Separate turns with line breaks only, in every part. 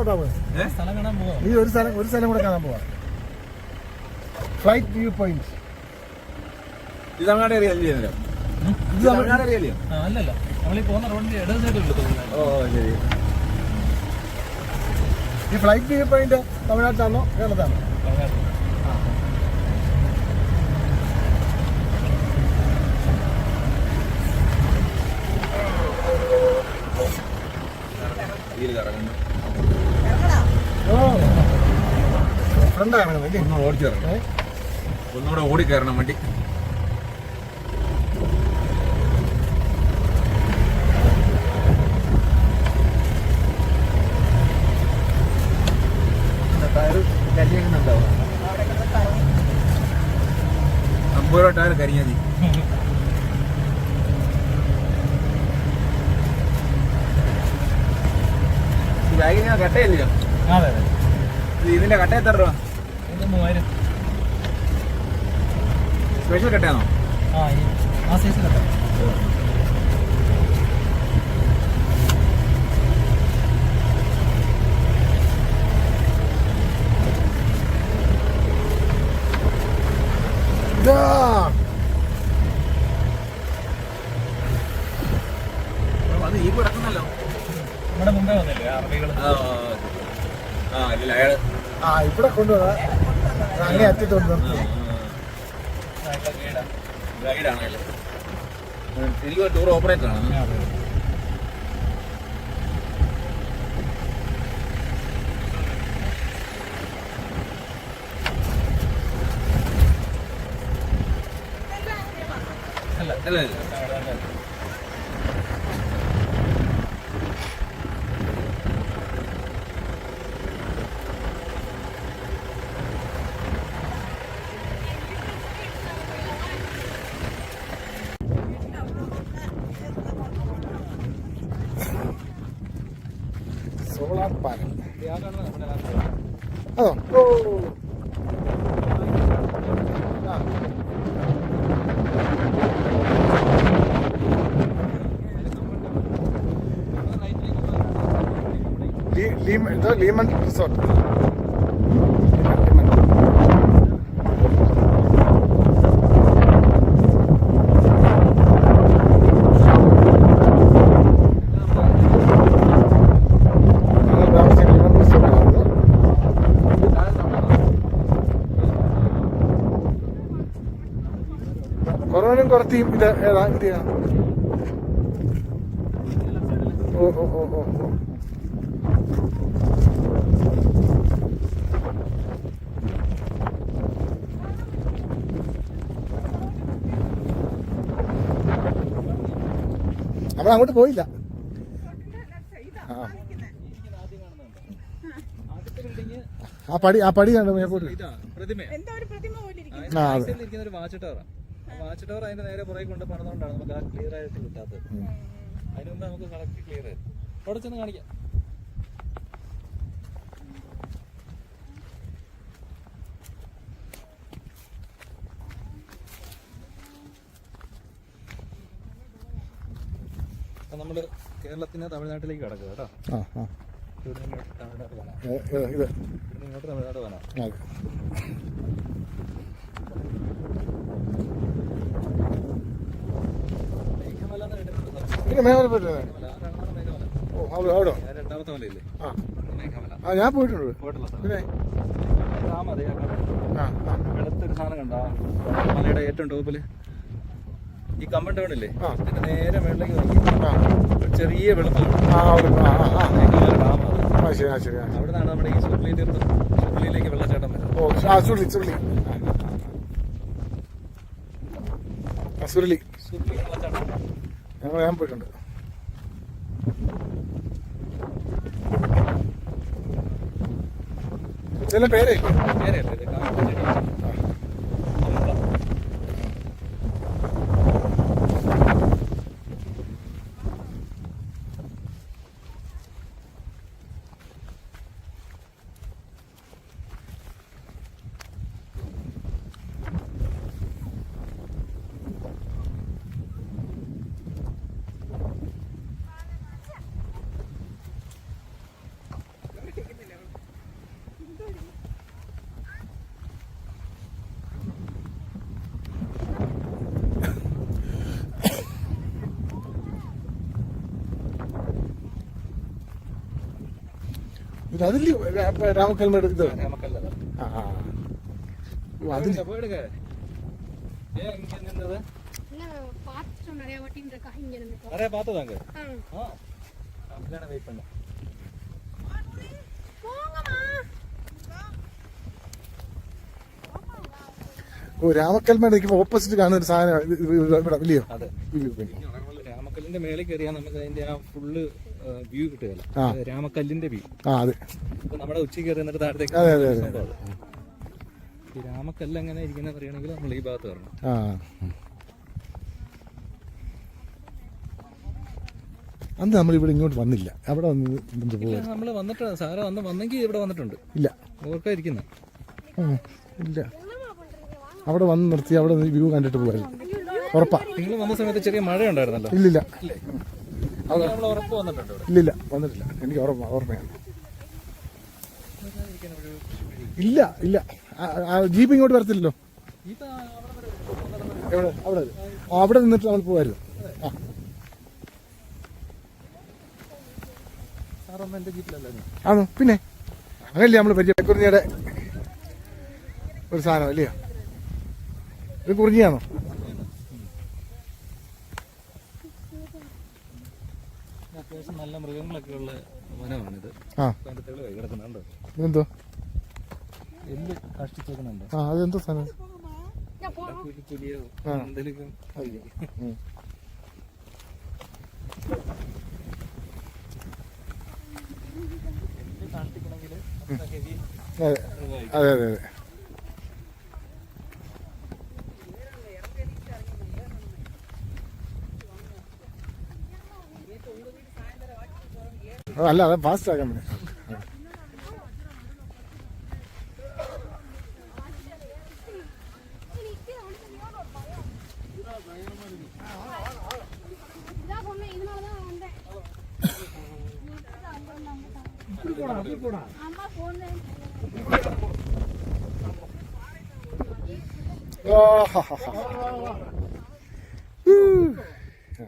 സ്ഥലത്തോട്ടാ പോയത് നീ ഒരു സ്ഥലം ഒരു സ്ഥലം കൂടെ കാണാൻ പോവാ. ഫ്ലൈറ്റ് വ്യൂ പോയിന്റ്
ഇത് തമിഴ്നാട് ഇത്? തമിഴ്നാട്
അറിയാലോ അല്ലല്ല. നമ്മളീ പോകുന്ന റോഡിന്റെ ഇടത്
ഓ ശരി.
ഈ ഫ്ലൈറ്റ് വ്യൂ പോയിന്റ് തമിഴ്നാട്ടിലാണോ? കേരളത്താണോ
ഇതിൽ കറങ്ങുന്നു. ഒന്നുകൂടെ ഓടിച്ചു ഓടി കയറണം വണ്ടി ടയർ അമ്പത് രൂപ ബാഗിന് കട്ടയില്ലയോ ഇതിന്റെ കട്ട എത്ര രൂപ?
ഇത് മൂവായിരം.
സ്പെഷ്യൽ കട്ടയാണോ
ആ ആ
സൈസ്
കട്ട. ഇവിടെ കൊണ്ടുപോകാ അങ്ങേ അറ്റത്തോട്ട്
ഗൈഡാണല്ലേ എനിക്ക് ടൂർ ഓപ്പറേറ്റർ ആണ്.
അല്ല
അല്ല അല്ല
സോളാർ പാനൽ അതോ? ഓ ലീമൺ റിസോർട്ട് ലീമൺ, ലീമൺ. ഞങ്ങൾ താമസിച്ച ലീമൺ റിസോർട്ടിലായിരുന്നു കുറത്തിയും ഇത് ഏതാ? ഇന്ത്യ ഓ ഓ ഓ ഓ ഓ. നമ്മൾ അങ്ങോട്ട് പോയില്ല. ആ. പടി ആ പടി കണ്ടു മേപ്പോട്ട്?
ഇതാ പ്രതിമ
എന്തോ ഒരു പ്രതിമ ഇരിക്കുന്നു
ആ അതെ.
ഇരിക്കുന്ന ഒരു വാച്ച് ടവർ അതിന്റെ നേരെ പുറകെ കൊണ്ട് പണിതുകൊണ്ടാണ് നമുക്ക് ആ ക്ലിയർ ആയിട്ട് കിട്ടാത്തത്. അതിന് മുമ്പ് നമുക്ക് കറക്റ്റ് ക്ലിയർ ആയിരുന്നു. അവിടെ ചെന്ന് കാണിക്കാം. നമ്മൾ കേരളത്തിന് തമിഴ്നാട്ടിലേക്ക് കിടക്കുക കേട്ടോ. ഇവിടുന്ന് ഇങ്ങോട്ട് തമിഴ്നാട് പോകാം
ഏ, ഏ,
ഇവിടുന്ന് ഇങ്ങോട്ട് തമിഴ്നാട് പോകാം
അതെ
മേഘമല എന്ന് കേട്ടിട്ടുണ്ടോ?
പിന്നെ
മേഘമല.
ഓ അവിടെ അവിടെ ആ ഞാൻ പോയിട്ടുണ്ട് പിന്നെ
വെളുത്തൊരു സാധനം കണ്ടോ മലയുടെ ഏറ്റവും ടോപ്പിൽ ഈ കമ്പൻ ടൗൺ ഇല്ലേ
ആ.
ഇതിന്റെ നേരെ മേളിലേക്ക് നോക്കി ചെറിയ വെള്ളം
ആ അവിടെ
നിന്നാണ് നമ്മുടെ ഈ സുർലിയിൽ സുർലിയിലേക്ക് വെള്ളച്ചാട്ടം വരുന്നത്
സുരുളി
സുർലി വെള്ളച്ചാട്ടം
ഞങ്ങൾ ഞാൻ പോയിട്ടുണ്ട്. ചില പേരേ?
നേരെയല്ലേ போயிடுங்க ஏன் இங்க நின்றது
இல்ல பார்த்துட்டோம் நிறைய வாட்டின்னு இருக்கா இங்க இருந்து
நிறைய பார்த்ததாங்க
ஆ.
ஆ அப்படிதானே வெயிட் பண்ண
போங்கம்மா
ഓ രാമക്കൽമേട് നിൽക്കുമ്പോൾ ഓപ്പോസിറ്റ് കാണുന്ന ഒരു സാധനം ഇത് ഇത് ഇവിടെ ഇല്ലയോ
അതെ
ഇത് പിന്നെ.
രാമക്കല്ലിന്റെ മേലെ കയറിയാൽ നമുക്ക് അതിന്റെ ആ ഫുള്ള് വ്യൂ കിട്ടുകയല്ല. രാമക്കല്ലിന്റെ വ്യൂ
ആ അതെ.
നമ്മുടെ ഉച്ച കയറി എന്നിട്ട് താഴത്തേക്ക്
അതെ, അതെ, അതെ.
ഈ രാമക്കല്ല് എങ്ങനെ ഇരിക്കുന്ന അറിയണമെങ്കിൽ നമ്മൾ ഈ ഭാഗത്ത് വരണം
ആ. അന്ന് നമ്മൾ ഇവിടെ ഇങ്ങോട്ട് വന്നില്ല. അവിടെ വന്ന്
നമ്മൾ വന്നിട്ട് സാറ് വന്ന് വന്നെങ്കിൽ ഇവിടെ വന്നിട്ടുണ്ട്.
ഇല്ല.
ഓർക്കായിരിക്കുന്നു
ഇല്ല. അവിടെ വന്ന് നിർത്തി അവിടെ വ്യൂ കണ്ടിട്ട് പോകായിരുന്നു ഉറപ്പാ.
നിങ്ങൾ വന്ന സമയത്ത് ചെറിയ മഴ ഉണ്ടായിരുന്നല്ലോ
ഇല്ലില്ല
നമ്മൾ ഉറപ്പ് വന്നിട്ടുണ്ട് ഇവിടെ.
ഇല്ലില്ല വന്നിട്ടില്ല. എനിക്ക് ഓർമ്മ ഓർമ്മയാണ്. ഇല്ല ഇല്ല. ജീപ്പ് ഇങ്ങോട്ട് വരത്തില്ലല്ലോ.
അവിടെ
എവിടെ? അവിടെ അവിടെ നിന്നിട്ട് നമ്മൾ പോകായിരുന്നു ആ. ആണോ? പിന്നെ? അങ്ങനല്ലേ നമ്മൾ പരിചയക്കുറിഞ്ഞയുടെ ഒരു സാധനം അല്ലയോ? ഇത് കുറിഞ്ഞിയാണോ
അത്യാവശ്യം നല്ല മൃഗങ്ങളൊക്കെ ഉള്ള വനമാണിത്.
ആ.
ഇപ്പൊ അതിന്റെ തെളിവായി കിടക്കുന്നുണ്ടോ.
ഇതെന്തോ?
എല്ല് കഷ്ടിച്ചേക്കുന്നുണ്ട്
ആ അതെന്തോ സാധനം?
പുലിയോ. എന്തെങ്കിലും
അതെ അതെ അതെ. അല്ല അത് ഫാസ്റ്റ് ആക്കാൻ പറ്റും.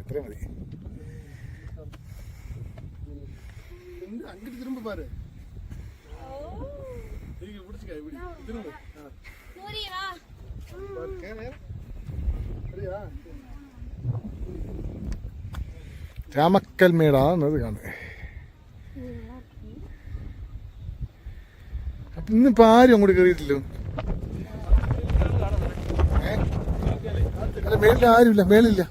ഇത്രയും മതി. அங்கிட்டு திரும்ப പാര്.
இங்க பிடிச்சுக்க
രാമക്കൽമേടാന്നത് കാണുക. അപ്പൊ ഇന്നിപ്പോ ആരും അങ്ങോട്ട് കയറിയിട്ടില്ലോ മേലില്ല ആരുമില്ല.
മേലില്ല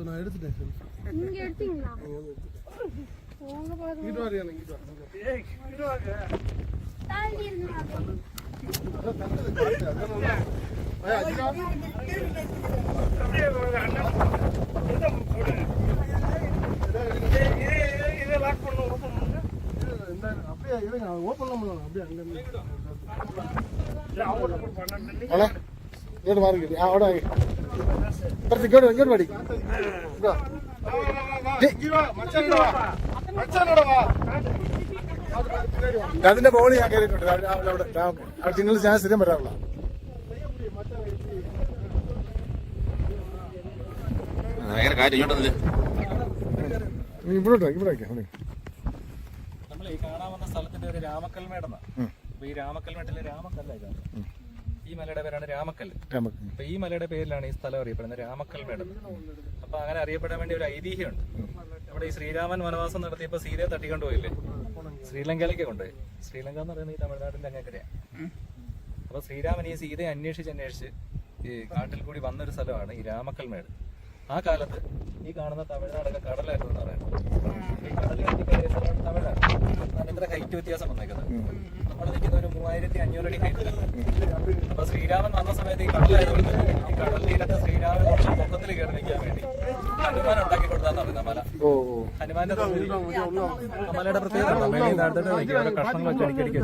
நான் எடுத்துட்டேன்
நீங்க எடுத்தீங்களா போங்க
பாருங்க இங்க வாரியா இங்க வாங்க ஏய் இங்க ആ അവിടെ ആയി. ഇപ്പുറത്ത് ഇങ്ങോട്ട് വാ, ഇങ്ങോട്ട് പാടി അതിന്റെ ബോളി ഞാൻ കയറിയിട്ടുണ്ട്. അവിടെ അവിടെ ഞാൻ സ്ഥിരം വരാറുള്ള
ഭയങ്കര കാറ്റ്.
ഇവിടെ.
നമ്മൾ ഈ കാണാൻ വന്ന സ്ഥലത്തിന്റെ ഒരു രാമക്കൽമേടാണ് അപ്പൊ ഈ രാമക്കൽമേട്ടിലെ രാമക്കല്ല ഇതാണ് ഈ മലയുടെ പേരാണ് രാമക്കല്ല്.
രാമ-
അപ്പൊ ഈ മലയുടെ പേരിലാണ് ഈ സ്ഥലം അറിയപ്പെടുന്നത് രാമക്കൽമേട് അപ്പൊ അങ്ങനെ അറിയപ്പെടാൻ വേണ്ടി ഒരു ഐതിഹ്യമുണ്ട്. നമ്മുടെ ഈ ശ്രീരാമൻ വനവാസം നടത്തിയപ്പോ സീതയെ തട്ടിക്കൊണ്ട് പോയില്ലേ ശ്രീലങ്കയിലേക്ക് കൊണ്ടുപോയി. ശ്രീലങ്ക എന്ന് പറയുന്നത് ഈ തമിഴ്നാടിന്റെ അങ്ങേക്കരയാണ് അപ്പൊ ശ്രീരാമൻ ഈ സീതയെ അന്വേഷിച്ച് അന്വേഷിച്ച് ഈ കാട്ടിൽ കൂടി വന്നൊരു സ്ഥലമാണ് ഈ രാമക്കൽമേട്. ആ കാലത്ത് ഈ കാണുന്ന തമിഴ്നാടൊക്കെ കടലായിരുന്നു എന്ന് പറയുന്നത്. ഈ കടലിൽ എത്തിക്കയറിയ സ്ഥലമാണ് തമിഴ്നാട് അതാണ് ഇത്ര ഹൈറ്റ് വ്യത്യാസം വന്നേക്കുന്നത്. നമ്മൾ നിൽക്കുന്ന ഒരു മൂവായിരത്തി അഞ്ഞൂറ് അടി ഹൈറ്റിലാണ് അപ്പൊ ശ്രീരാമൻ വന്ന സമയത്ത് ഈ കടലായതുകൊണ്ട് ഈ കടൽ തീരത്ത് ശ്രീരാമൻ കുറച്ച് പൊക്കത്തിൽ കയറി നിൽക്കാൻ വേണ്ടി ഹനുമാൻ ഉണ്ടാക്കി കൊടുത്താന്ന് പറയുന്ന മല. ഹനുമാന്റെ മലയുടെ പ്രത്യേകത കഷ്ണങ്ങൾ വെച്ച്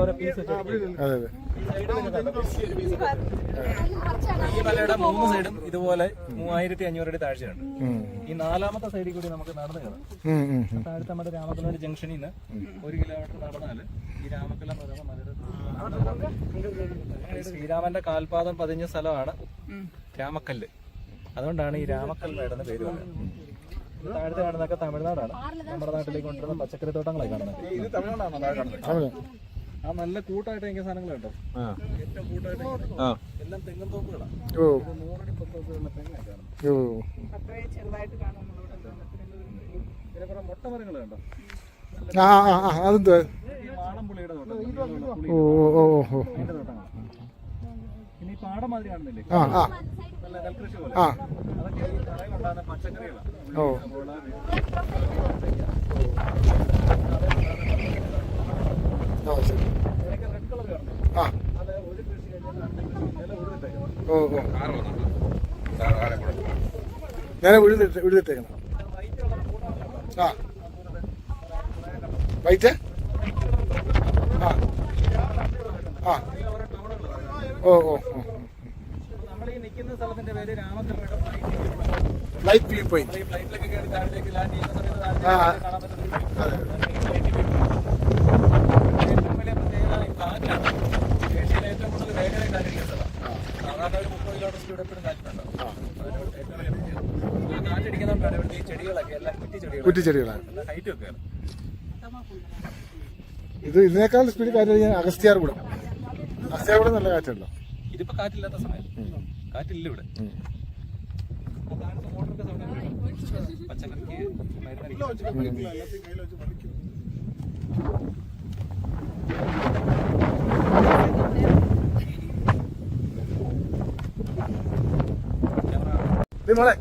ഓരോ പീസ് വെച്ച്
അതെ അതെ.
ഈ മലയുടെ മൂന്ന് സൈഡും ഇതുപോലെ മൂവായിരത്തി അഞ്ഞൂറ് അടി താഴ്ചയുണ്ട് ഈ നാലാമത്തെ സൈഡിൽ കൂടി നമുക്ക് നടന്നു കയറാം. താഴത്തെ നമ്മുടെ രാമക്കല്ലൂർ ജംഗ്ഷനിൽ നിന്ന് ഒരു കിലോമീറ്റർ നടന്നാൽ ഈ മലയുടെ ശ്രീരാമന്റെ കാൽപാദം പതിഞ്ഞ സ്ഥലമാണ് രാമക്കല്ല്. അതുകൊണ്ടാണ് ഈ രാമക്കൽ മേടെന്ന് പേര് പറയുന്നത് താഴത്തെ കാണുന്നതൊക്കെ തമിഴ്നാടാണ്. നമ്മുടെ നാട്ടിലേക്ക് കൊണ്ടുവരുന്ന പച്ചക്കറി തോട്ടങ്ങളായി കാണുന്നത്? ആ നല്ല കൂട്ടായിട്ട് എനിക്ക് സാധനങ്ങൾ കേട്ടോ ഏറ്റവും കൂട്ടായിട്ട് എല്ലാം തെങ്ങും തോപ്പുകളാണ്
ഓ.
നൂറടി പൊക്കമൊക്കെയുള്ള തെങ്ങായി കാണുന്നത് മുട്ട മരങ്ങൾ കണ്ടോ?
ആ ആ ആ അതെന്താ?
ഈ വാണം പുളിയുടെ തോട്ടം.
ഓ ഓ ഓ
തോട്ടങ്ങളാണ് പാടം മാതിരി കാണുന്നില്ലേ?
ആ ആ.
നല്ല നെൽകൃഷി പോലെ.
ആ.
അതൊക്കെ ഈ തറയിലുണ്ടാകുന്ന പച്ചക്കറികളാണ്
ഓ. ആ ശരി.
റെഡ് കളർ കാണുന്നു
ആ. ഓ ഓ. ഞാൻ ഉഴുതിട്ട് ഉഴുതിട്ടേക്കണം ആ. വൈറ്റ്? ആ. ആ. ഓ ഓ ലൈറ്റ് വ്യൂ പോയിന്റ് ആ, ആ.
താഴത്തേക്ക് കാണാൻ പറ്റുന്ന ഏറ്റവും വലിയ പ്രത്യേകത ഈ കാറ്റാണ് ഏഷ്യയിലെ ഏറ്റവും കൂടുതൽ വേഗത കാറ്റിന്റെ സ്ഥലം സാധാരണ ഒരു മുപ്പത് കിലോമീറ്റർ സ്പീഡ് എപ്പോഴും കാറ്റുണ്ടാവും അതിനോട് ഏറ്റവും വലിയ പ്രത്യേകത ആ കാറ്റടിക്കുന്നതുകൊണ്ടാണ് ഇവിടുത്തെ ഈ ചെടികളൊക്കെ എല്ലാം കുറ്റി ചെടികൾ
കുറ്റിച്ചെടികളാണ്
നല്ല ഹൈറ്റ് ഒക്കെ
ഇത് ഇതിനേക്കാൾ സ്പീഡ് കാറ്റ് ഞാൻ അഗസ്ത്യാർ കൂടെ അഗസ്ത്യാർ കൂടെ നല്ല കാറ്റുണ്ടോ?
ഇതിപ്പോ കാറ്റില്ലാത്ത സമയം. കാറ്റില്ല ഇവിടെ? പച്ചക്കറിക്ക് മരുന്നടിക്കും
നീ മോളെ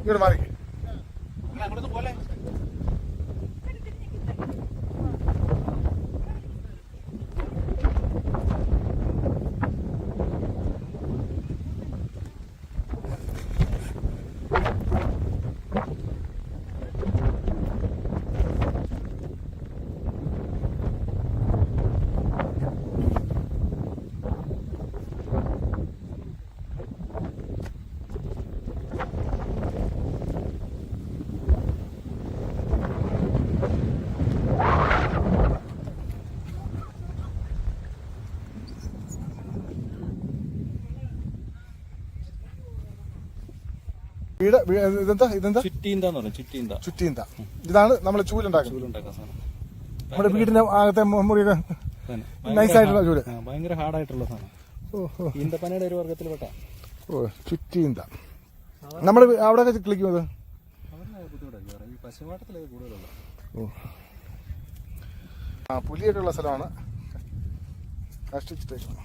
ഇങ്ങോട്ട് മാറി. വീട് ഇതെന്താ ഇതെന്താ?
ചുറ്റീന്താന്ന് പറയും ചുറ്റീന്ത.
ചുറ്റീന്ത. ഇതാണ് നമ്മൾ ചൂലുണ്ടാക്കുന്നത്.
ചൂലുണ്ടാക്കാൻ സാധനം.
നമ്മുടെ വീടിന്റെ അകത്തെ മുറിയൊക്കെ നൈസ് ആയിട്ടുള്ള
ചൂൽ. ഭയങ്കര ഹാർഡായിട്ടുള്ള സാധനം.
ഓഹോ.
ഈന്തപ്പനയുടെ ഒരു വർഗത്തിൽ പെട്ട.
ഓ ചുറ്റീന്ത. നമ്മൾ അവിടെ ക്ലിക്കുന്നത് ആ പുലിയൊക്കെ ഉള്ള സ്ഥലമാണ്. കഷ്ടിച്ചിട്ടേക്കണം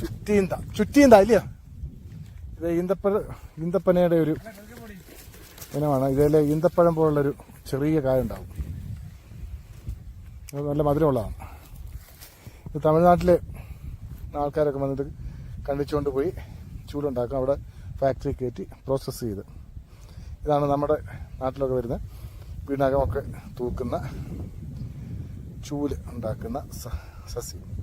ചുറ്റീന്ത. ചുറ്റീന്ത ഇല്ലയോ? ഇത് ഈന്തപ്പഴ ഈന്തപ്പനയുടെ ഒരു ഇനമാണ്. ഇതിലെ ഈന്തപ്പഴം പോലുള്ളൊരു ചെറിയ കായ ഉണ്ടാവും. അത് നല്ല മധുരമുള്ളതാണ്. ഇത് തമിഴ്നാട്ടിലെ ആൾക്കാരൊക്കെ വന്നിട്ട് കണ്ടിച്ചുകൊണ്ട് പോയി ചൂടുണ്ടാക്കും. അവിടെ ഫാക്ടറി കയറ്റി പ്രോസസ്സ് ചെയ്ത്. ഇതാണ് നമ്മുടെ നാട്ടിലൊക്കെ വരുന്ന വീടിനകമൊക്കെ തൂക്കുന്ന ചൂൽ ഉണ്ടാക്കുന്ന സസ്യം.